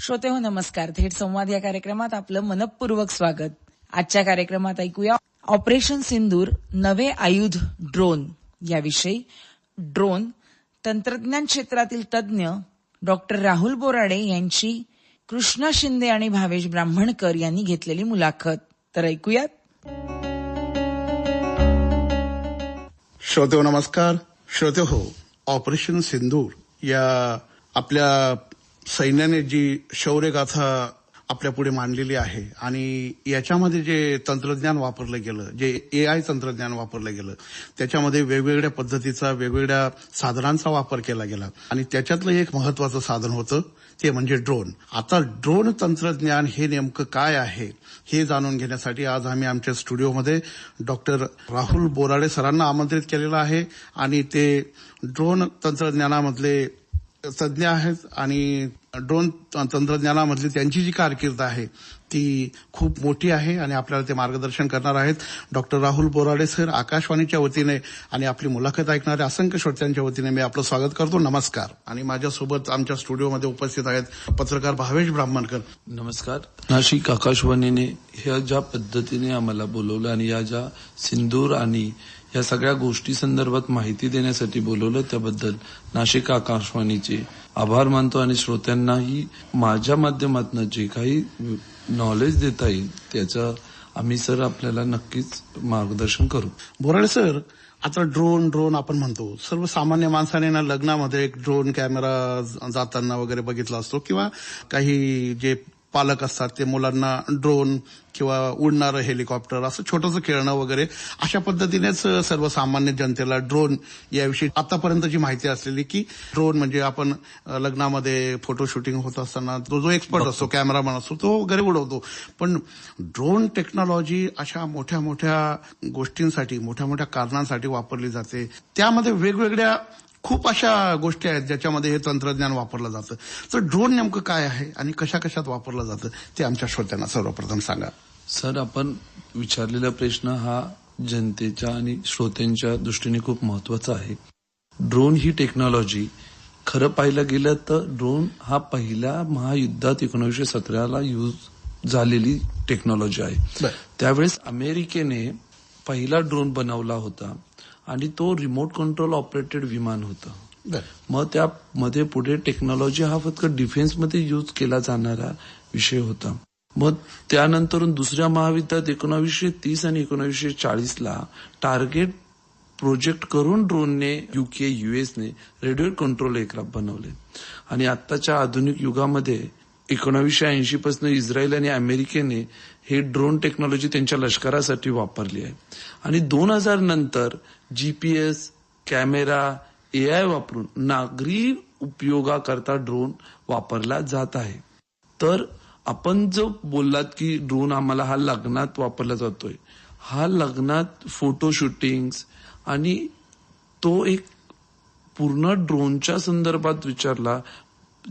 श्रोते हो नमस्कार. थेट संवाद या कार्यक्रमात आपलं मनपूर्वक स्वागत. आजच्या कार्यक्रमात ऐकूया ऑपरेशन सिंदूर नवे आयुध ड्रोन याविषयी. ड्रोन तंत्रज्ञान क्षेत्रातील तज्ज्ञ डॉक्टर राहुल बोराडे यांची कृष्णा शिंदे आणि भावेश ब्राह्मणकर यांनी घेतलेली मुलाखत. तर ऐकूयात. श्रोते हो नमस्कार. श्रोते हो ऑपरेशन सिंदूर या आपल्या सैन्याने जी शौर्यगाथा आपल्या पुढे मांडलेली आहे आणि याच्यामध्ये जे तंत्रज्ञान वापरलं गेलं जे ए आय तंत्रज्ञान वापरलं गेलं त्याच्यामध्ये वेगवेगळ्या पद्धतीचा वेगवेगळ्या साधनांचा वापर केला गेला. आणि त्याच्यातलं एक महत्वाचं साधन होतं ते म्हणजे ड्रोन. आता ड्रोन तंत्रज्ञान हे नेमकं काय आहे हे जाणून घेण्यासाठी आज आम्ही आमच्या स्टुडिओमध्ये डॉक्टर राहुल बोराडे सरांना आमंत्रित केलेलं आहे आणि ते ड्रोन तंत्रज्ञानामधले तज्ज्ञ आहेत आणि ड्रोन तंत्रज्ञानामधली त्यांची जी कारकीर्द आहे ती खूप मोठी आहे आणि आपल्याला ते मार्गदर्शन करणार आहेत. डॉक्टर राहुल बोराडे सर आकाशवाणीच्या वतीने आणि आपली मुलाखत ऐकणाऱ्या असंख्य श्रोत्यांच्या वतीने मी आपलं स्वागत करतो. नमस्कार. आणि माझ्यासोबत आमच्या स्टुडिओमध्ये उपस्थित आहेत पत्रकार भावेश ब्राह्मणकर. नमस्कार. नाशिक आकाशवाणीने ह्या ज्या पद्धतीने आम्हाला बोलवलं आणि या ज्या सिंदूर आणि या सगळ्या गोष्टी संदर्भात माहिती देण्यासाठी बोलवलं. त्याबद्दल नाशिक आकाशवाणीचे आभार मानतो आणि श्रोत्यांनाही माझ्या माध्यमातून जे काही नॉलेज देता येईल त्याचं आम्ही सर आपल्याला नक्कीच मार्गदर्शन करू. बोराडे सर आता ड्रोन ड्रोन आपण म्हणतो. सर्वसामान्य माणसाने ना लग्नामध्ये एक ड्रोन कॅमेरा जाताना वगैरे बघितला असतो किंवा काही जे पालक असतात ते मुलांना ड्रोन किंवा उडणारं हेलिकॉप्टर असं छोटंसं खेळणं वगैरे अशा पद्धतीनेच सर्वसामान्य जनतेला ड्रोन याविषयी आतापर्यंतची माहिती असलेली की ड्रोन म्हणजे आपण लग्नामध्ये फोटो शूटिंग होत असताना तो जो एक्सपर्ट असतो कॅमेरामॅन असतो तो वगैरे उडवतो. पण ड्रोन टेक्नॉलॉजी अशा मोठ्या मोठ्या गोष्टींसाठी मोठ्या मोठ्या कारणांसाठी वापरली जाते. त्यामध्ये वेगवेगळ्या खूप अशा गोष्टी आहेत ज्याच्यामध्ये हे तंत्रज्ञान वापरलं जातं. तर ड्रोन नेमकं काय आहे आणि कशा कशात वापरलं जातं ते आमच्या श्रोत्यांना सर्वप्रथम सांगा. सर आपण विचारलेला प्रश्न हा जनतेच्या आणि श्रोत्यांच्या दृष्टीने खूप महत्त्वाचा आहे. ड्रोन ही टेक्नॉलॉजी खरं पाहायला गेलं तर ड्रोन हा पहिल्या महायुद्धात एकोणीसशे सतराला यूज झालेली टेक्नॉलॉजी आहे. त्यावेळेस अमेरिकेने पहिला ड्रोन बनवला होता. आणि तो रिमोट कंट्रोल ऑपरेटेड विमान होतं. मग त्यामध्ये पुढे टेक्नॉलॉजी हा फक्त डिफेन्समध्ये यूज केला जाणारा विषय होता. मग त्यानंतर दुसऱ्या महायुद्धात एकोणावीसशे तीस आणि एकोणावीसशे चाळीसला टार्गेट प्रोजेक्ट करून ड्रोनने युके युएसने रेडिओ कंट्रोल एअरक्राफ्ट बनवले. आणि आत्ताच्या आधुनिक युगामध्ये एकोणावीसशे ऐंशी पासून इस्रायल आणि अमेरिकेने हे ड्रोन टेक्नॉलॉजी त्यांच्या लष्करासाठी वापरली आहे. आणि दोन हजार नंतर जीपीएस कॅमेरा एआय वापरून नागरी उपयोगाकरता ड्रोन वापरला जात आहे. तर आपण जो बोललात की ड्रोन आम्हाला हा लग्नात वापरला जातोय. हा लग्नात फोटो शूटिंग आणि तो एक पूर्ण ड्रोनच्या संदर्भात विचारला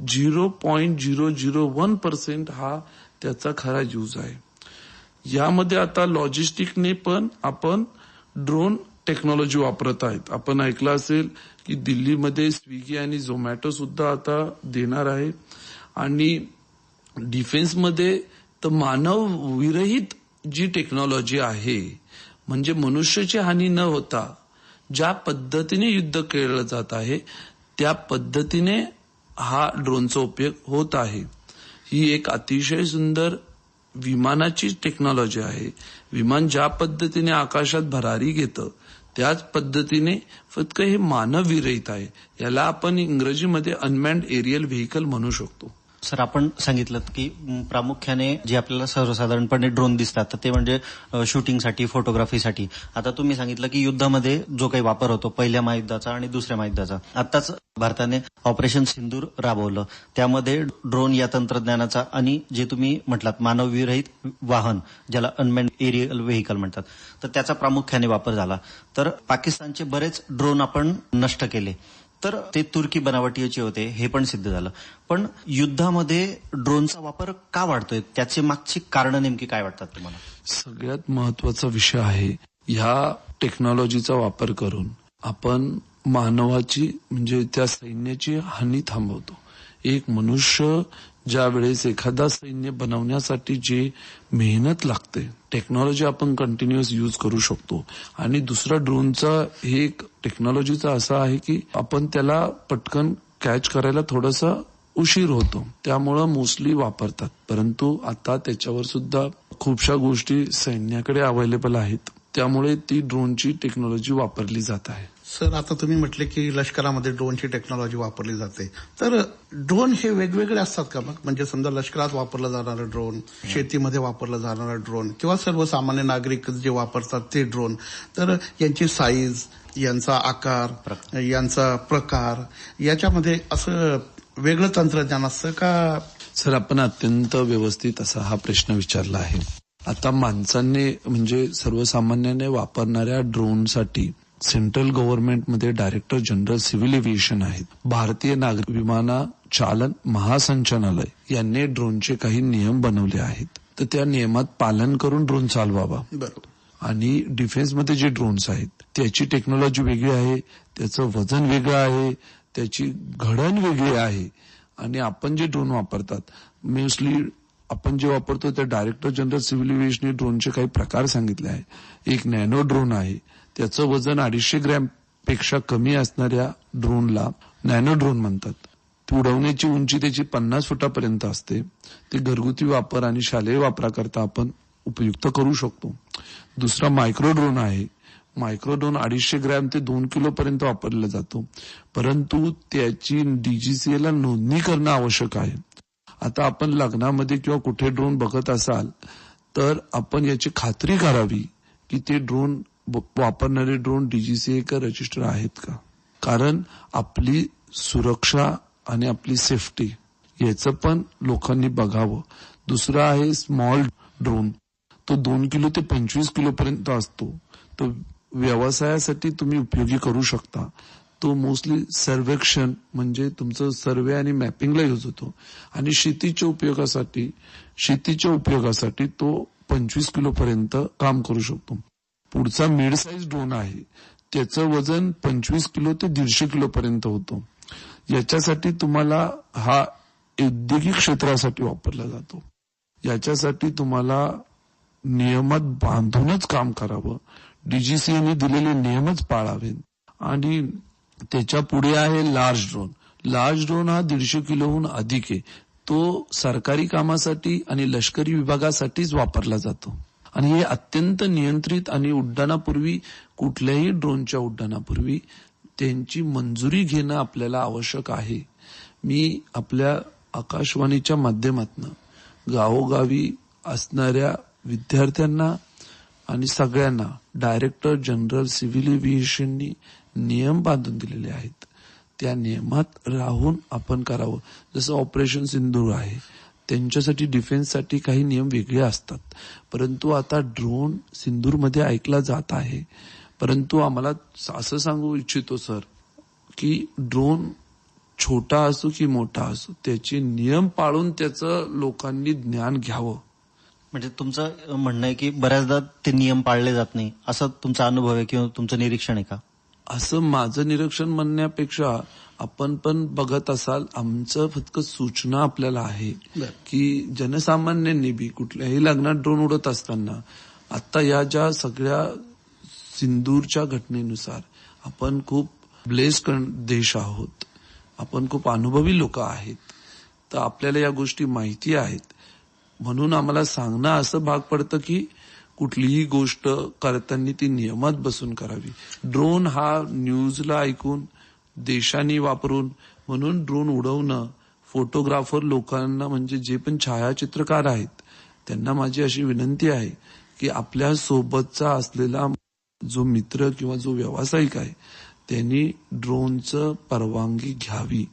zero point zero zero one percent हा त्याचा खरा यूज आहे. यामध्ये आता लॉजिस्टिकने पण आपण ड्रोन टेक्नॉलॉजी वापरत आहेत. आपण ऐकलं असेल की दिल्लीमध्ये स्विगी आणि झोमॅटो सुद्धा आता देणार आहे. आणि डिफेन्समध्ये तर मानव विरहित जी टेक्नॉलॉजी आहे म्हणजे मनुष्याची हानी न होता ज्या पद्धतीने युद्ध केलं जात आहे त्या पद्धतीने हा ड्रोनचा उपयोग होत आहे. ही एक अतिशय सुंदर विमानाची टेक्नॉलॉजी आहे. विमान ज्या पद्धतीने आकाशात भरारी घेतं त्याच पद्धतीने फक्त हे मानव विरहित आहे. याला आपण इंग्रजीमध्ये अनमॅन्ड एरियल व्हेकल म्हणू शकतो. सर आपण सांगितलं की प्रामुख्याने जे आपल्याला सर्वसाधारणपणे ड्रोन दिसतात तर ते म्हणजे शूटिंगसाठी फोटोग्राफीसाठी. आता तुम्ही सांगितलं की युद्धामध्ये जो काही वापर होतो पहिल्या महायुद्धाचा आणि दुसऱ्या महायुद्धाचा. आताच भारताने ऑपरेशन सिंदूर राबवलं. त्यामध्ये ड्रोन या तंत्रज्ञानाचा आणि जे तुम्ही म्हटलात मानवविरहित वाहन ज्याला अनमॅन एरियल व्हेकल म्हणतात तर त्याचा प्रामुख्याने वापर झाला. तर पाकिस्तानचे बरेच ड्रोन आपण नष्ट केले. तर ते तुर्की बनावटीचे होते हे पण सिद्ध झालं. पण युद्धामध्ये ड्रोनचा वापर का वाढतोय? त्याचे मागची कारण नेमकी काय वाटतात तुम्हाला? सगळ्यात महत्त्वाचा विषय आहे ह्या टेक्नॉलॉजीचा वापर करून आपण मानवाची म्हणजे त्या सैन्याची हानी थांबवतो. एक मनुष्य ज्या वेळेस एखादा सैन्य बनवण्यासाठी जे मेहनत लागते टेक्नॉलॉजी आपण कंटिन्युअस यूज करू शकतो. आणि दुसरा ड्रोनचा हे एक टेक्नॉलॉजीचा असा आहे की आपण त्याला पटकन कॅच करायला थोडासा उशीर होतो. त्यामुळं मोस्टली वापरतात. परंतु आता त्याच्यावर सुद्धा खूपशा गोष्टी सैन्याकडे अवेलेबल आहेत. त्यामुळे ती ड्रोनची टेक्नॉलॉजी वापरली जात आहे. सर आता तुम्ही म्हटले की लष्करामध्ये ड्रोनची टेक्नॉलॉजी वापरली जाते. तर ड्रोन हे वेगवेगळे असतात का मग? म्हणजे समजा लष्करात वापरलं जाणारं ड्रोन शेतीमध्ये वापरलं जाणारं ड्रोन किंवा सर्वसामान्य नागरिक जे वापरतात ते ड्रोन. तर यांची साईज यांचा आकार यांचा प्रकार याच्यामध्ये असं वेगळं तंत्रज्ञान असतं का? सर आपण अत्यंत व्यवस्थित असा हा प्रश्न विचारला आहे. आता माणसांनी म्हणजे सर्वसामान्याने वापरणाऱ्या ड्रोनसाठी सेंट्रल गव्हर्नमेंटमध्ये डायरेक्टर जनरल सिव्हिल एव्हिएशन आहेत. भारतीय नागरिक विमाना चालन महासंचालनालय यांनी ड्रोनचे काही नियम बनवले आहेत. तर त्या नियमात पालन करून ड्रोन चालवावा. बरोबर. आणि डिफेन्समध्ये जे ड्रोन्स आहेत त्याची टेक्नॉलॉजी वेगळी आहे त्याचं वजन वेगळं आहे त्याची घडण वेगळी आहे. आणि आपण जे ड्रोन वापरतात मोस्टली आपण जे वापरतो त्या डायरेक्टर जनरल सिव्हिल एव्हिएशनने ड्रोनचे काही प्रकार सांगितले आहे एक नॅनो ड्रोन आहे त्याचं वजन अडीचशे ग्रॅमपेक्षा कमी असणाऱ्या ड्रोनला नॅनो ड्रोन म्हणतात. ती उडवण्याची उंची त्याची पन्नास फुटापर्यंत असते. ते घरगुती वापर आणि शालेय वापराकरता आपण उपयुक्त करू शकतो. दुसरा मायक्रो ड्रोन आहे. मायक्रो ड्रोन अडीचशे ग्रॅम ते दोन किलो पर्यंत वापरला जातो. परंतु त्याची डीजीसीएला नोंदणी करणं आवश्यक आहे. आता आपण लग्नामध्ये किंवा कुठे ड्रोन बघत असाल तर आपण याची खात्री करावी की ते ड्रोन वापरणारे ड्रोन डीजीसीए का रजिस्टर आहेत का? कारण आपली सुरक्षा आणि आपली सेफ्टी याचं पण लोकांनी बघावं. दुसरं आहे स्मॉल ड्रोन. तो दोन किलो ते पंचवीस किलोपर्यंत असतो. तो व्यवसायासाठी तुम्ही उपयोगी करू शकता. तो मोस्टली सर्वेक्षण म्हणजे तुमचं सर्वे आणि मॅपिंगला यूज होतो. आणि शेतीच्या उपयोगासाठी शेतीच्या उपयोगासाठी तो पंचवीस किलोपर्यंत काम करू शकतो. पुढचा मिड साईज ड्रोन आहे. त्याचं वजन पंचवीस किलो ते दीडशे किलो पर्यंत होतो. याच्यासाठी तुम्हाला हा औद्योगिक क्षेत्रासाठी वापरला जातो. याच्यासाठी तुम्हाला नियमात बांधूनच काम करावं. डीजीसीएने दिलेले नियमच पाळावेत. आणि त्याच्या पुढे आहे लार्ज ड्रोन लार्ज ड्रोन हा दीडशे किलोहून अधिक आहे. तो सरकारी कामासाठी आणि लष्करी विभागासाठीच वापरला जातो. आणि हे अत्यंत नियंत्रित आणि उड्डाणापूर्वी कुठल्याही ड्रोनच्या उड्डाणापूर्वी त्यांची मंजुरी घेणं आपल्याला आवश्यक आहे. मी आपल्या आकाशवाणीच्या माध्यमातून गावोगावी असणाऱ्या विद्यार्थ्यांना आणि सगळ्यांना डायरेक्टर जनरल सिव्हिल एव्हिएशननी नियम बांधून दिलेले आहेत. त्या नियमात राहून आपण करावं. जसं ऑपरेशन सिंधूर आहे. त्यांच्यासाठी डिफेन्ससाठी काही नियम वेगळे असतात. परंतु आता ड्रोन सिंदूरमध्ये ऐकला जात आहे. परंतु आम्हाला असं सांगू इच्छितो सर की ड्रोन छोटा असो की मोठा असो त्याचे नियम पाळून त्याचं लोकांनी ज्ञान घ्यावं. म्हणजे तुमचं म्हणणं आहे की बऱ्याचदा ते नियम पाळले जात नाही. असं तुमचा अनुभव आहे किंवा तुमचं निरीक्षण आहे का? असं माझं निरीक्षण म्हणण्यापेक्षा आपण पण बघत असाल आमचं फक्त सूचना आपल्याला आहे. की जनसामान्यांनी बी कुठल्याही लग्नात ड्रोन उडत असताना आता या ज्या सगळ्या सिंदूरच्या घटनेनुसार आपण खूप ब्लेस देश आहोत आपण खूप अनुभवी लोक आहेत तर आपल्याला या गोष्टी माहिती आहेत म्हणून आम्हाला सांगणं असं भाग पडतं की कुठलीही गोष्ट करताना ती नियमात बसून करावी. ड्रोन हा न्यूजला ऐकून देशाने वापरून म्हणून ड्रोन उडवणं फोटोग्राफर लोकांना म्हणजे जे पण छायाचित्रकार आहेत त्यांना माझी अशी विनंती आहे की आपल्या सोबतचा असलेला जो मित्र किंवा जो व्यावसायिक आहे त्यांनी ड्रोनचं परवानगी घ्यावी.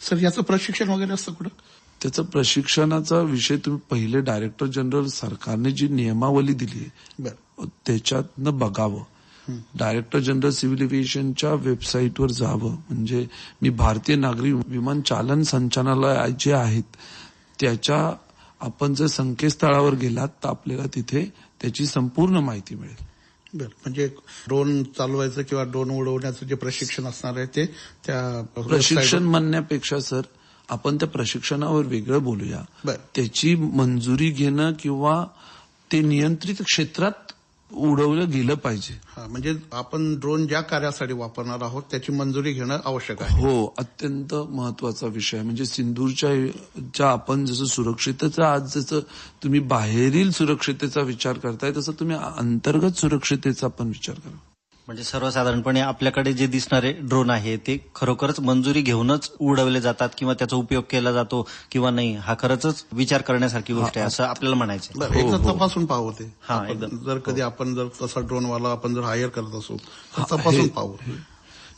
सर याचं प्रशिक्षण वगैरे असतं कुठं? त्याचं प्रशिक्षणाचा विषय तुम्ही पहिले डायरेक्टर जनरल सरकारने जी नियमावली दिली त्याच्यातनं बघावं. डायरेक्टर जनरल सिव्हिल एव्हिएशनच्या वेबसाईटवर जावं. म्हणजे मी भारतीय नागरी विमान चालन संचालनालय जे आहेत त्याच्या आपण जर संकेतस्थळावर गेलात तर आपल्याला तिथे त्याची संपूर्ण माहिती मिळेल. बरं. म्हणजे ड्रोन चालवायचं किंवा ड्रोन उडवण्याचं जे प्रशिक्षण असणार आहे ते त्या प्रशिक्षण म्हणण्यापेक्षा सर आपण त्या प्रशिक्षणावर वेगळं बोलूया. त्याची मंजुरी घेणं किंवा ते नियंत्रित क्षेत्रात उडवलं गेलं पाहिजे हा, म्हणजे आपण ड्रोन ज्या कार्यासाठी वापरणार आहोत त्याची मंजुरी घेणं आवश्यक आहे हो अत्यंत महत्त्वाचा विषय. म्हणजे सिंदूरच्या ज्या आपण जसं सुरक्षिततेचा आज जसं तुम्ही बाहेरील सुरक्षितेचा विचार करताय तसं तुम्ही अंतर्गत सुरक्षितेचा पण विचार करा म्हणजे सर्वसाधारणपणे आपल्याकडे जे दिसणारे ड्रोन आहे ते खरोखरच मंजुरी घेऊनच उडवले जातात किंवा त्याचा उपयोग केला जातो किंवा नाही हा खरंच विचार करण्यासारखी गोष्ट आहे असं आपल्याला म्हणायचं एकदा तपासून पाहू ते. हा. जर कधी आपण जर तसा ड्रोनवाला आपण जर हायर करत असू तर तपासून हे- पाहू.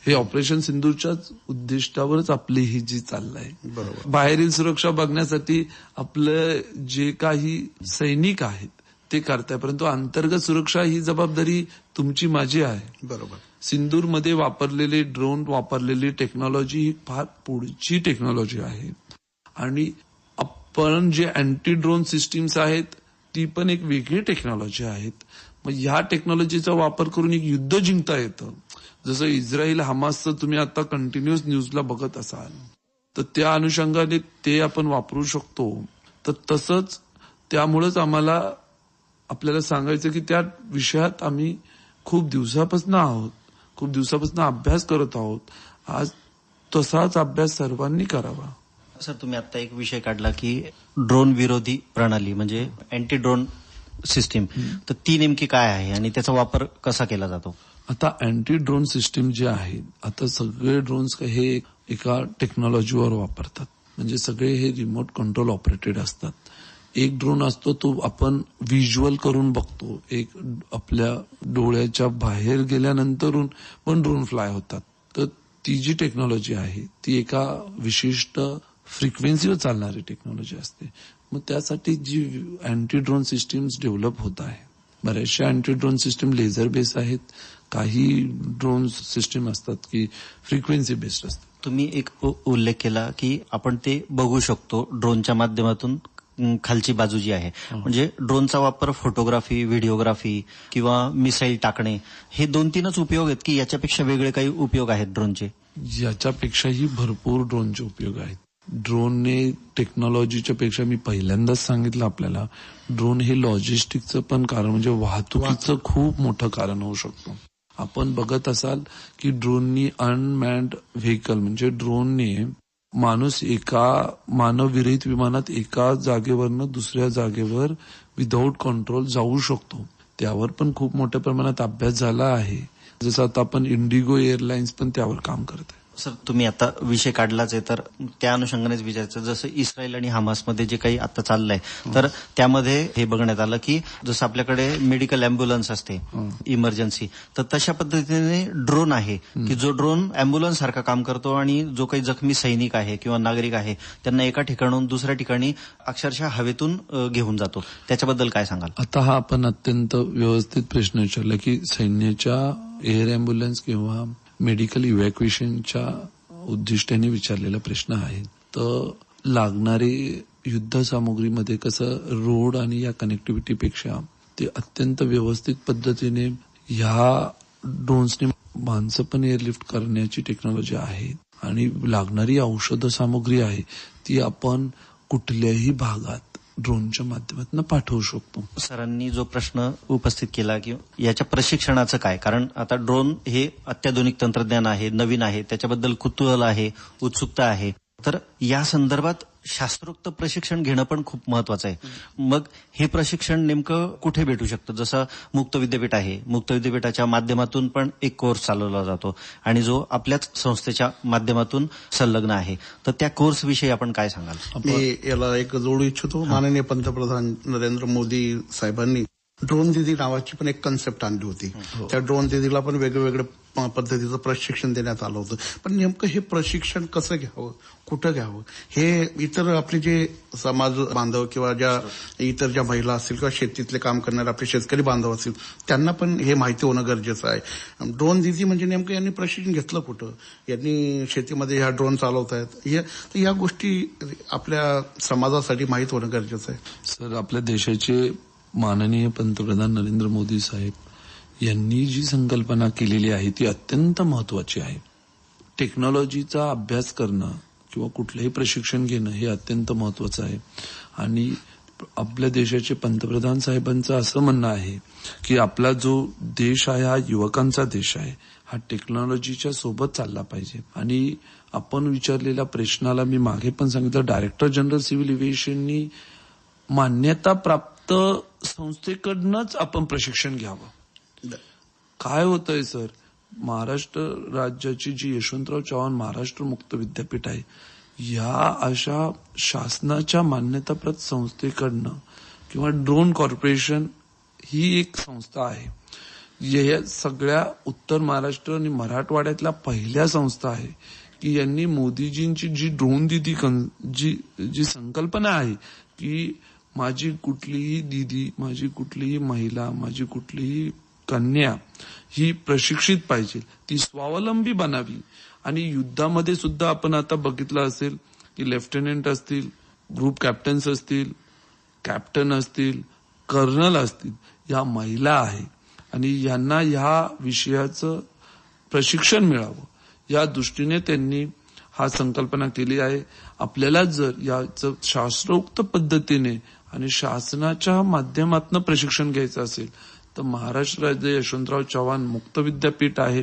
हे ऑपरेशन सिंधूरच्याच उद्दिष्टावरच आपली ही जी चाललंय. बरोबर. बाहेरील सुरक्षा बघण्यासाठी आपलं जे काही सैनिक आहेत ते करताय. परंतु अंतर्गत सुरक्षा ही जबाबदारी तुमची माझी आहे. बरोबर. सिंदूरमध्ये वापरलेले ड्रोन वापरलेली टेक्नॉलॉजी ही फार पुढची टेक्नॉलॉजी आहे. आणि आपण जे अँटी ड्रोन सिस्टीम्स आहेत ती पण एक वेगळी टेक्नॉलॉजी आहेत. मग ह्या टेक्नॉलॉजीचा वापर करून एक युद्ध जिंकता येतं. जसं इस्रायल हमासचं तुम्ही आता कंटिन्युअस न्यूजला बघत असाल तर त्या अनुषंगाने ते आपण वापरू शकतो. तर तसंच त्यामुळेच आम्हाला आपल्याला सांगायचं की त्या विषयात आम्ही खूप दिवसापासून आहोत. खूप दिवसापासून अभ्यास करत आहोत. आज तसाच अभ्यास सर्वांनी करावा. सर तुम्ही आता एक विषय काढला की ड्रोन विरोधी प्रणाली म्हणजे अँटी ड्रोन सिस्टीम तर ती नेमकी काय आहे आणि त्याचा वापर कसा केला जातो? आता अँटी ड्रोन सिस्टीम जे आहे आता सगळे ड्रोन्स हे एका टेक्नॉलॉजीवर वापरतात. म्हणजे सगळे हे रिमोट कंट्रोल ऑपरेटेड असतात. एक ड्रोन असतो तो आपण व्हिज्युअल करून बघतो. एक आपल्या डोळ्याच्या बाहेर गेल्यानंतरून पण ड्रोन फ्लाय होतात. तर ती जी टेक्नॉलॉजी आहे ती एका विशिष्ट फ्रिक्वेन्सीवर चालणारी टेक्नॉलॉजी असते. मग त्यासाठी जी अँटी ड्रोन सिस्टीम्स डेव्हलप होत आहे बऱ्याचशा anti drone system laser base आहेत. काही ड्रोन सिस्टीम असतात की फ्रिक्वेन्सी बेस्ड असतात. तुम्ही एक उल्लेख केला की आपण ते बघू शकतो ड्रोनच्या माध्यमातून. खालची बाजू जी आहे. म्हणजे ड्रोनचा वापर फोटोग्राफी व्हिडिओग्राफी किंवा मिसाईल टाकणे हे दोन तीनच उपयोग आहेत की याच्यापेक्षा वेगळे काही उपयोग आहेत ड्रोनचे? याच्यापेक्षाही भरपूर ड्रोनचे उपयोग आहेत. ड्रोनने टेक्नॉलॉजीच्या पेक्षा मी पहिल्यांदाच सांगितलं आपल्याला ड्रोन हे लॉजिस्टिकचं पण कारण म्हणजे वाहतुकीचं खूप मोठं कारण होऊ शकतो. आपण बघत असाल की ड्रोननी अनमॅन्ड व्हेकल म्हणजे ड्रोनने माणूस एका मानवविरहित विमानात एका जागेवरनं दुसऱ्या जागेवर विदाऊट कंट्रोल जाऊ शकतो. त्यावर पण खूप मोठ्या प्रमाणात अभ्यास झाला आहे. जसं आता आपण इंडिगो एअरलाइन्स पण त्यावर काम करत आहे. सर तुम्ही आता विषय काढलाच आहे तर त्या अनुषंगानेच विचारायचं. जसं इस्रायल आणि हमासमध्ये जे काही आता चाललंय तर त्यामध्ये हे बघण्यात आलं की जसं आपल्याकडे मेडिकल अँब्युलन्स असते इमर्जन्सी तर तशा पद्धतीने ड्रोन आहे की जो ड्रोन अँब्युलन्स सारखा काम करतो आणि जो काही जखमी सैनिक आहे किंवा नागरिक आहे त्यांना एका ठिकाणाहून दुसऱ्या ठिकाणी अक्षरशः हवेतून घेऊन जातो. त्याच्याबद्दल काय सांगाल? आता हा आपण अत्यंत व्यवस्थित प्रश्न विचारला की सैन्याच्या एअर अँब्युलन्स किंवा मेडिकल इव्हॅक्युएशनच्या उद्दिष्टाने विचारलेला प्रश्न आहे. तर लागणारे युद्ध सामुग्रीमध्ये कसं रोड आणि या कनेक्टिव्हिटीपेक्षा ते अत्यंत व्यवस्थित पद्धतीने ह्या ड्रोन्सने माणसं पण एअरलिफ्ट करण्याची टेक्नॉलॉजी आहे आणि लागणारी औषध सामुग्री आहे ती आपण कुठल्याही भागात ड्रोनच्या माध्यमातून पाठवू शकतो. सरांनी जो प्रश्न उपस्थित केला की याच्या प्रशिक्षणाचं काय? कारण आता ड्रोन हे अत्याधुनिक तंत्रज्ञान आहे नवीन आहे त्याच्याबद्दल कुतूहल आहे उत्सुकता आहे. तर या संदर्भात शास्त्रोक्त प्रशिक्षण घेणं पण खूप महत्वाचं आहे. मग हे प्रशिक्षण नेमकं कुठे भेटू शकतं? जसं मुक्त विद्यापीठ आहे. मुक्त विद्यापीठाच्या माध्यमातून पण एक कोर्स चालवला जातो आणि जो आपल्याच संस्थेच्या माध्यमातून संलग्न आहे. तर त्या कोर्स विषयी आपण काय सांगाल? मी याला एक जोडू इच्छितो. माननीय पंतप्रधान नरेंद्र मोदी साहेबांनी ड्रोन दिदी नावाची पण एक कन्सेप्ट आणली होती. त्या ड्रोन दिदीला पण वेगवेगळ्या प- पद्धतीचं प्रशिक्षण देण्यात आलं होतं. पण नेमकं हे प्रशिक्षण कसं घ्यावं? कुठं घ्यावं? हे इतर आपले जे समाज बांधव किंवा ज्या इतर ज्या महिला असतील किंवा शेतीतले काम करणारे आपले शेतकरी बांधव असतील त्यांना पण हे माहिती होणं गरजेचं आहे. ड्रोन दिदी म्हणजे नेमकं यांनी प्रशिक्षण घेतलं कुठं? यांनी शेतीमध्ये ह्या ड्रोन चालवत आहेत या तर या गोष्टी आपल्या समाजासाठी माहीत होणं गरजेचं आहे. सर आपल्या देशाचे माननीय पंतप्रधान नरेंद्र मोदी साहेब यांनी जी संकल्पना केलेली आहे ती अत्यंत महत्वाची आहे. टेक्नॉलॉजीचा अभ्यास करणं किंवा कुठलंही प्रशिक्षण घेणं हे अत्यंत महत्वाचं आहे. आणि आपल्या देशाचे पंतप्रधान साहेबांचं असं म्हणणं आहे की आपला जो देश आहे हा युवकांचा देश आहे हा टेक्नॉलॉजीच्या सोबत चालला पाहिजे. आणि आपण विचारलेल्या प्रश्नाला मी मागे पण सांगितलं डायरेक्टर जनरल सिव्हिल एव्हिएशननी मान्यता प्राप्त संस्थेकडनंच आपण प्रशिक्षण घ्यावं. काय होतंय सर? महाराष्ट्र राज्याची जी यशवंतराव चव्हाण महाराष्ट्र मुक्त विद्यापीठ आहे या अशा शासनाच्या मान्यताप्राप्त संस्थेकडनं किंवा ड्रोन कॉर्पोरेशन ही एक संस्था आहे. या सगळ्या उत्तर महाराष्ट्र आणि मराठवाड्यातल्या पहिल्या संस्था आहे की यांनी मोदीजींची जी ड्रोन दिदी जी जी संकल्पना आहे की माझी कुठलीही दिदी माझी कुठलीही महिला माझी कुठलीही कन्या ही प्रशिक्षित पाहिजे. ती स्वावलंबी बनावी. आणि युद्धामध्ये सुद्धा आपण आता बघितलं असेल की लेफ्टनंट असतील ग्रुप कॅप्टन्स असतील कॅप्टन असतील कर्नल असतील या महिला आहे आणि यांना ह्या विषयाचं प्रशिक्षण मिळावं. या दृष्टीने त्यांनी हा संकल्पना केली आहे. आपल्याला जर याचं शास्त्रोक्त पद्धतीने आणि शासनाच्या माध्यमातून प्रशिक्षण घ्यायचं असेल तर महाराष्ट्र राज्य यशवंतराव चव्हाण मुक्त विद्यापीठ आहे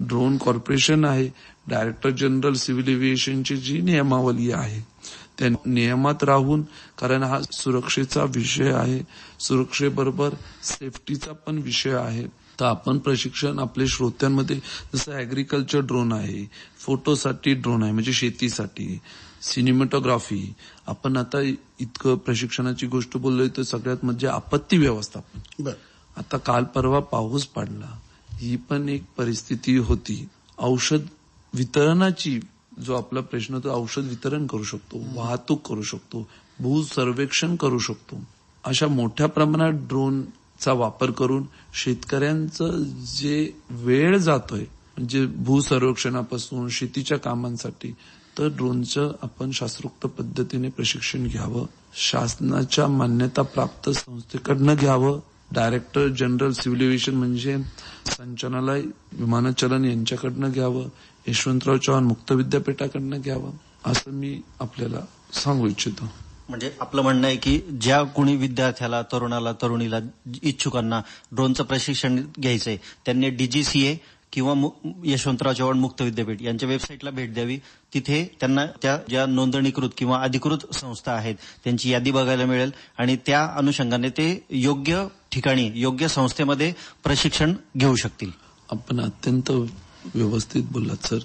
ड्रोन कॉर्पोरेशन आहे डायरेक्टर जनरल सिव्हिल एव्हिएशनची जी नियमावली आहे त्या नियमात राहून कारण हा सुरक्षेचा विषय आहे सुरक्षेबरोबर सेफ्टीचा पण विषय आहे. तर आपण प्रशिक्षण आपल्या श्रोत्यांमध्ये जसं ऍग्रिकल्चर ड्रोन आहे फोटोसाठी ड्रोन आहे म्हणजे शेतीसाठी. सिनेमॅटोग्राफी. आपण आता इतकं प्रशिक्षणाची गोष्ट बोललोय तर सगळ्यात म्हणजे आपत्ती व्यवस्थापन. आता काल परवा पाऊस पडला. ही पण एक परिस्थिती होती. औषध वितरणाची जो आपला प्रश्न होता औषध वितरण करू शकतो वाहतूक करू शकतो भू सर्वेक्षण करू शकतो. अशा मोठ्या प्रमाणात ड्रोनचा वापर करून शेतकऱ्यांचं जे वेळ जातोय म्हणजे भू सर्वेक्षणापासून शेतीच्या कामांसाठी तर ड्रोनचं आपण शास्त्रोक्त पद्धतीने प्रशिक्षण घ्यावं. शासनाच्या मान्यता प्राप्त संस्थेकडनं घ्यावं. डायरेक्टर जनरल सिव्हिल एव्हिएशन म्हणजे संचालनालय विमानचलन यांच्याकडनं घ्यावं. यशवंतराव चव्हाण मुक्त विद्यापीठाकडनं घ्यावं असं मी आपल्याला सांगू इच्छितो. म्हणजे आपलं म्हणणं आहे की ज्या कोणी विद्यार्थ्याला तरुणाला तरुणीला इच्छुकांना ड्रोनचं प्रशिक्षण घ्यायचंय त्यांनी डीजीसीए किंवा मु- यशवंतराव चव्हाण मुक्त विद्यापीठ यांच्या वेबसाईटला भेट द्यावी. तिथे त्यांना त्या ज्या नोंदणीकृत किंवा अधिकृत संस्था आहेत त्यांची यादी बघायला मिळेल. आणि त्या अनुषंगाने ते योग्य ठिकाणी योग्य संस्थेमध्ये प्रशिक्षण घेऊ शकतील. आपण अत्यंत व्यवस्थित बोललात सर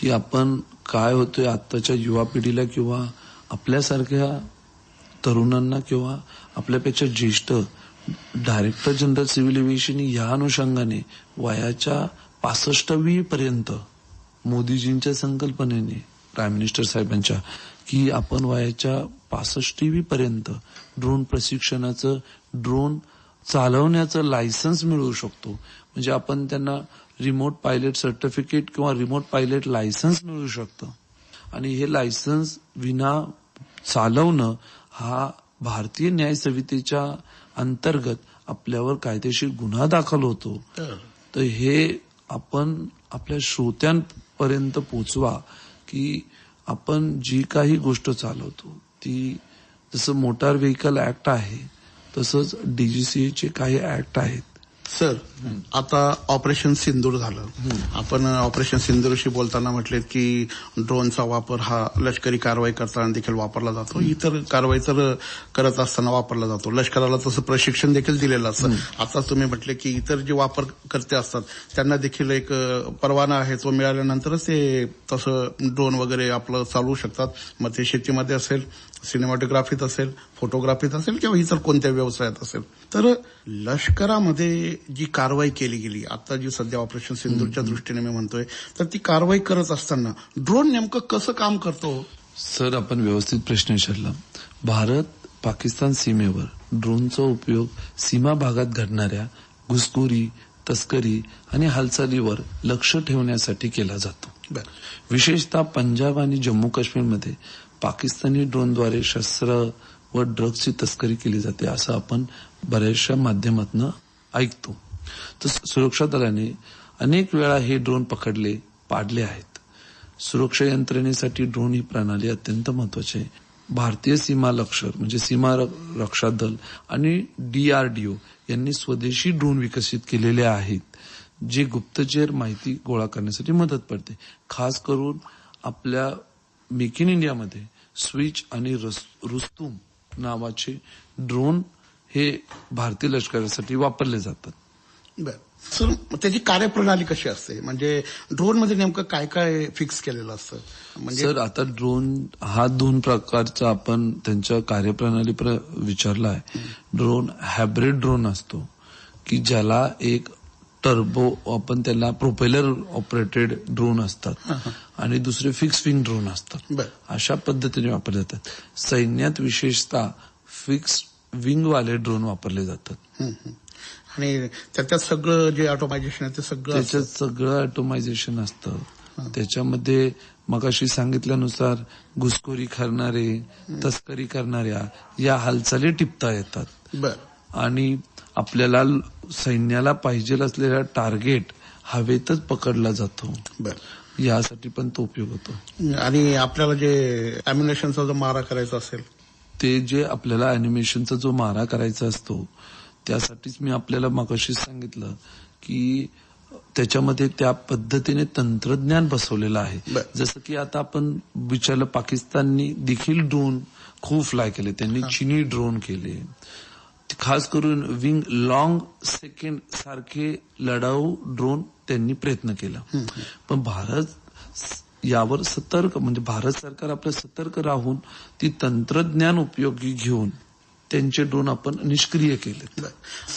की आपण काय होतोय आत्ताच्या युवा पिढीला किंवा आपल्यासारख्या तरुणांना किंवा आपल्यापेक्षा ज्येष्ठ डायरेक्टर जनरल सिव्हिल एव्हिएशन या अनुषंगाने वयाच्या पासष्टवी पर्यंत मोदीजींच्या संकल्पनेने प्राईम मिनिस्टर साहेबांच्या की आपण वयाच्या पासष्टवी पर्यंत ड्रोन प्रशिक्षणाचं ड्रोन चालवण्याचं लायसन्स मिळवू शकतो. म्हणजे आपण त्यांना रिमोट पायलट सर्टिफिकेट किंवा रिमोट पायलट लायसन्स मिळू शकतं. आणि हे लायसन्स विना चालवणं हा भारतीय न्याय संहितेच्या अंतर्गत आपल्यावर कायदेशीर गुन्हा दाखल होतो. तर हे आपण आपल्या श्रोत्यांपर्यंत पोचवा की आपण जी काही गोष्ट चालवतो ती जसं मोटार व्हेकल ऍक्ट आहे तसंच डीजीसीएचे काही ऍक्ट आहेत सर आता ऑपरेशन सिंदूर झालं. आपण ऑपरेशन सिंदूरशी बोलताना म्हटलेत की ड्रोनचा वापर हा लष्करी कारवाई करताना देखील वापरला जातो. इतर कारवाई तर करत असताना वापरला जातो. लष्कराला तसं प्रशिक्षण देखील दिलेलं असतं. आता तुम्ही म्हटले की इतर जे वापरकर्ते असतात त्यांना देखील एक परवाना आहे तो मिळाल्यानंतरच ते तसं ड्रोन वगैरे आपलं चालवू शकतात. मग ते शेतीमध्ये असेल सिनेमॅटोग्राफीत असेल फोटोग्राफीत असेल किंवा इतर कोणत्या व्यवसायात असेल. तर लष्करामध्ये जी कारवाई केली गेली आता जी सध्या ऑपरेशन सिंदूरच्या दृष्टीने मी म्हणतोय तर ती कारवाई करत असताना ड्रोन नेमकं कसं काम करतो? सर आपण व्यवस्थित प्रश्न विचारला. भारत पाकिस्तान सीमेवर ड्रोनचा उपयोग सीमा भागात घडणाऱ्या घुसखोरी तस्करी आणि हालचालीवर लक्ष ठेवण्यासाठी केला जातो. विशेषतः पंजाब आणि जम्मू काश्मीरमध्ये पाकिस्तानी ड्रोनद्वारे शस्त्र व ड्रग्सची तस्करी केली जाते असं आपण बऱ्याचशा माध्यमातून ऐकतो. तर सुरक्षा दलाने अनेक वेळा हे ड्रोन पकडले पाडले आहेत. सुरक्षा यंत्रणेसाठी ड्रोन ही प्रणाली अत्यंत महत्वाची आहे. भारतीय सीमा लक्ष म्हणजे सीमा रक्षा दल आणि डीआरडीओ यांनी स्वदेशी ड्रोन विकसित केलेले आहेत जे गुप्तचर माहिती गोळा करण्यासाठी मदत पडते खास करून आपल्या मेक इन इंडियामध्ये स्विच आणि रस- रुस्तुम नावाचे ड्रोन हे भारतीय लष्करासाठी वापरले जातात. बर. सर त्याची कार्यप्रणाली कशी असते? म्हणजे ड्रोनमध्ये नेमकं काय काय फिक्स केलेलं असतं? म्हणजे सर आता ड्रोन हा दोन प्रकारचा आपण त्यांच्या कार्यप्रणाली प्र- विचारला आहे. ड्रोन हायब्रिड ड्रोन असतो की ज्याला एक टर्बो आपण त्याला प्रोपेलर ऑपरेटेड ड्रोन असतात आणि दुसरे फिक्स विंग ड्रोन असतात. अशा पद्धतीने वापरले जातात. सैन्यात विशेषतः फिक्स विंगवाले ड्रोन वापरले जातात. आणि त्याच्यात सगळं जे ऑटोमायझेशन आहे ते सगळं त्याच्यात. सगळं ऑटोमायझेशन असतं. त्याच्यामध्ये मगाशी सांगितल्यानुसार घुसखोरी करणारे तस्करी करणाऱ्या या हालचाली टिपता येतात. आणि आपल्याला सैन्याला पाहिजे असलेला टार्गेट हवेतच पकडला जातो. यासाठी पण तो उपयोग होतो. आणि आपल्याला जे अम्युनेशनचा जो मारा करायचा असेल? ते जे आपल्याला अॅनिमेशनचा जो मारा करायचा असतो त्यासाठीच मी आपल्याला मगाशीच सांगितलं की त्याच्यामध्ये त्या पद्धतीने तंत्रज्ञान बसवलेलं आहे. जसं की आता आपण विचारलं पाकिस्ताननी देखील ड्रोन खूप फ्लाय केले. त्यांनी चिनी ड्रोन केले. खास करून विंग लॉंग सेकंड सारखे लढाऊ ड्रोन त्यांनी प्रयत्न केला. पण भारत यावर सतर्क म्हणजे भारत सरकार आपलं सतर्क राहून ती तंत्रज्ञान उपयोगी घेऊन त्यांचे ड्रोन आपण निष्क्रिय केले.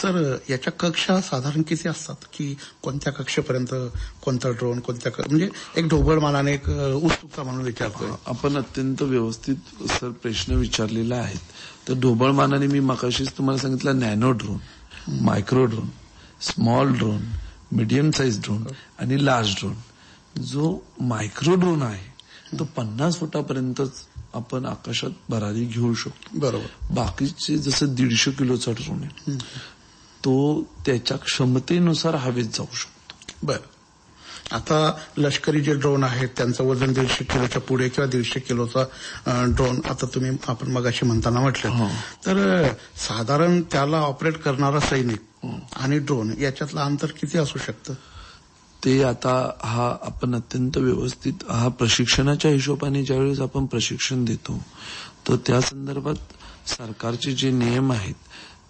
सर याच्या कक्षा साधारण किती असतात? की कोणत्या कक्षेपर्यंत कोणता ड्रोन कोणत्या क- म्हणजे एक ढोबळ मानाने एक उत्सुकता म्हणून विचारतो आपण अत्यंत व्यवस्थित सर प्रश्न विचारलेला आहेत. तर ढोबळ मानाने मी मकाशीच तुम्हाला सांगितलं nano drone micro drone small drone medium size drone आणि लार्ज ड्रोन. जो मायक्रो ड्रोन आहे तो पन्नास फुटापर्यंतच आपण आकाशात भरारी घेऊ शकतो. बरोबर. बाकीचे जसं दीडशे किलोचा ड्रोन आहे तो त्याच्या क्षमतेनुसार हवेत जाऊ शकतो. बर. आता लष्करी जे ड्रोन आहेत त्यांचं वजन दीडशे किलोच्या पुढे किंवा दीडशे किलोचा ड्रोन आता तुम्ही आपण मगाशी म्हणताना म्हटलं. हो. तर साधारण त्याला ऑपरेट करणारा सैनिक आणि ड्रोन याच्यातलं अंतर किती असू शकतं? ते आता हा आपण अत्यंत व्यवस्थित हा प्रशिक्षणाच्या हिशोबाने ज्यावेळेस आपण प्रशिक्षण देतो तर त्या संदर्भात सरकारचे जे नियम आहेत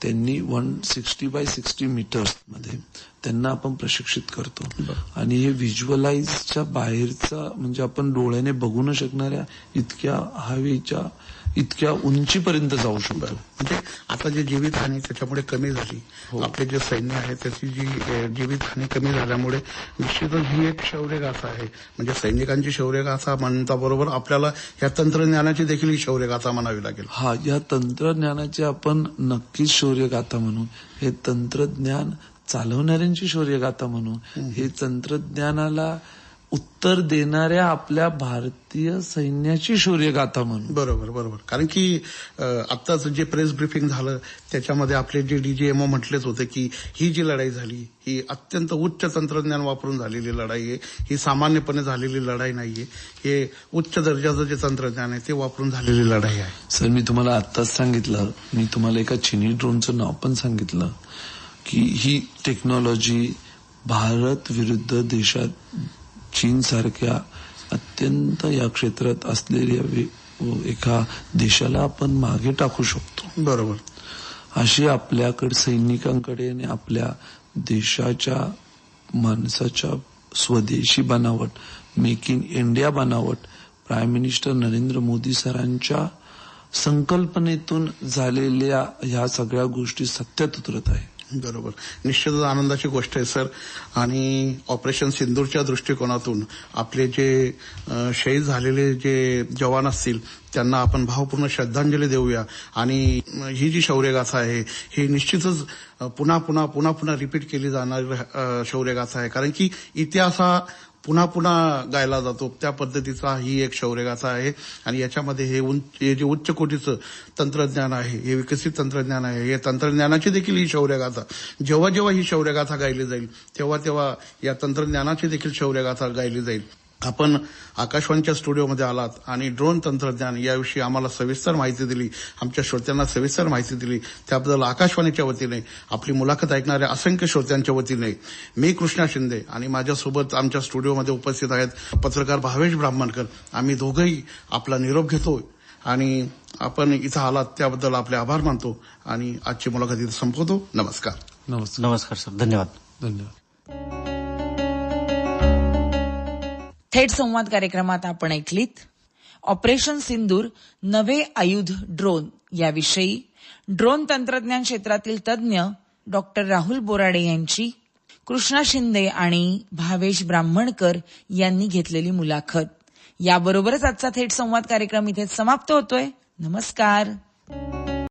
त्यांनी वन सिक्स्टी बाय सिक्स्टी मीटर्समध्ये त्यांना आपण प्रशिक्षित करतो. आणि हे व्हिज्युअलाइजच्या बाहेरचा म्हणजे आपण डोळ्याने बघू न शकणाऱ्या इतक्या हवेच्या इतक्या उंचीपर्यंत जाऊ शकतो. म्हणजे आता जी जीवितहानी त्याच्यामुळे कमी झाली. आपले जे सैन्य आहे त्याची जी जीवितहानी कमी झाल्यामुळे निश्चितच ही एक शौर्यगाथा आहे. म्हणजे सैनिकांची शौर्यगाथा म्हणता बरोबर आपल्याला या तंत्रज्ञानाची देखील ही शौर्यगाथा म्हणावी लागेल. हा या तंत्रज्ञानाचे आपण नक्कीच शौर्यगाथा म्हणू. हे तंत्रज्ञान चालवणाऱ्यांची शौर्यगाथा म्हणू. हे तंत्रज्ञानाला उत्तर देणाऱ्या आपल्या भारतीय सैन्याची शौर्यगाथा म्हणू बरोबर बरोबर. कारण की आत्ताच जे प्रेस ब्रिफिंग झालं त्याच्यामध्ये आपले जे डीजीएमओ म्हटलेच होते की ही जी लढाई झाली ही अत्यंत उच्च तंत्रज्ञान वापरून झालेली लढाई आहे ही सामान्यपणे झालेली लढाई नाहीये हे उच्च दर्जाचं जे तंत्रज्ञान आहे ते वापरून झालेली लढाई आहे. सर मी तुम्हाला आत्ताच सांगितलं मी तुम्हाला एका चिनी ड्रोनचं नाव पण सांगितलं की ही टेक्नॉलॉजी भारत विरुद्ध देशात चीन सारख्या अत्यंत या क्षेत्रात असलेल्या एका देशाला आपण मागे टाकू शकतो. बरोबर. अशी आपल्याकडे सैनिकांकडे आणि आपल्या देशाच्या माणसाच्या स्वदेशी बनावट मेक इन इंडिया बनावट प्राईम मिनिस्टर नरेंद्र मोदी सरांच्या संकल्पनेतून झालेल्या ह्या सगळ्या गोष्टी सत्यात उतरत आहे बरोबर. निश्चितच आनंदाची गोष्ट आहे सर. आणि ऑपरेशन सिंदूरच्या दृष्टिकोनातून आपले जे शहीद झालेले जे जवान असतील त्यांना आपण भावपूर्ण श्रद्धांजली देऊया. आणि ही जी शौर्यगाथा आहे ही निश्चितच पुन्हा पुन्हा पुन्हा पुन्हा रिपीट केली जाणारी शौर्यगाथा आहे. कारण की इतिहास हा पुन्हा पुन्हा गायला जातो. त्या पद्धतीचा ही एक शौर्यगाथा आहे. आणि याच्यामध्ये हे उंच हे जे उच्च कोटीचं तंत्रज्ञान आहे हे विकसित तंत्रज्ञान आहे या तंत्रज्ञानाची देखील ही शौर्यगाथा. जेव्हा जेव्हा ही शौर्यगाथा गायली जाईल तेव्हा तेव्हा या तंत्रज्ञानाची देखील शौर्यगाथा गायली जाईल. आपण आकाशवाणीच्या स्टुडिओमध्ये आलात आणि ड्रोन तंत्रज्ञान याविषयी आम्हाला सविस्तर माहिती दिली. आमच्या श्रोत्यांना सविस्तर माहिती दिली. त्याबद्दल आकाशवाणीच्या वतीने आपली मुलाखत ऐकणाऱ्या असंख्य श्रोत्यांच्या वतीने मी कृष्णा शिंदे आणि माझ्यासोबत आमच्या स्टुडिओमध्ये उपस्थित आहेत पत्रकार भावेश ब्राह्मणकर. आम्ही दोघंही आपला निरोप घेतो आणि आपण इथं आलात त्याबद्दल आपले आभार मानतो आणि आजची मुलाखत इथं संपवतो. नमस्कार. नमस्कार नमस्कार सर. धन्यवाद. धन्यवाद. थेट संवाद कार्यक्रमात आपण ऐकलीत. ऑपरेशन सिंदूर नवे आयुध ड्रोन याविषयी. ड्रोन तंत्रज्ञान क्षेत्रातील तज्ज्ञ डॉक्टर राहुल बोराडे यांची कृष्णा शिंदे आणि भावेश ब्राह्मणकर यांनी घेतलेली मुलाखत. याबरोबरच आजचा थेट संवाद कार्यक्रम इथे समाप्त होतोय. नमस्कार.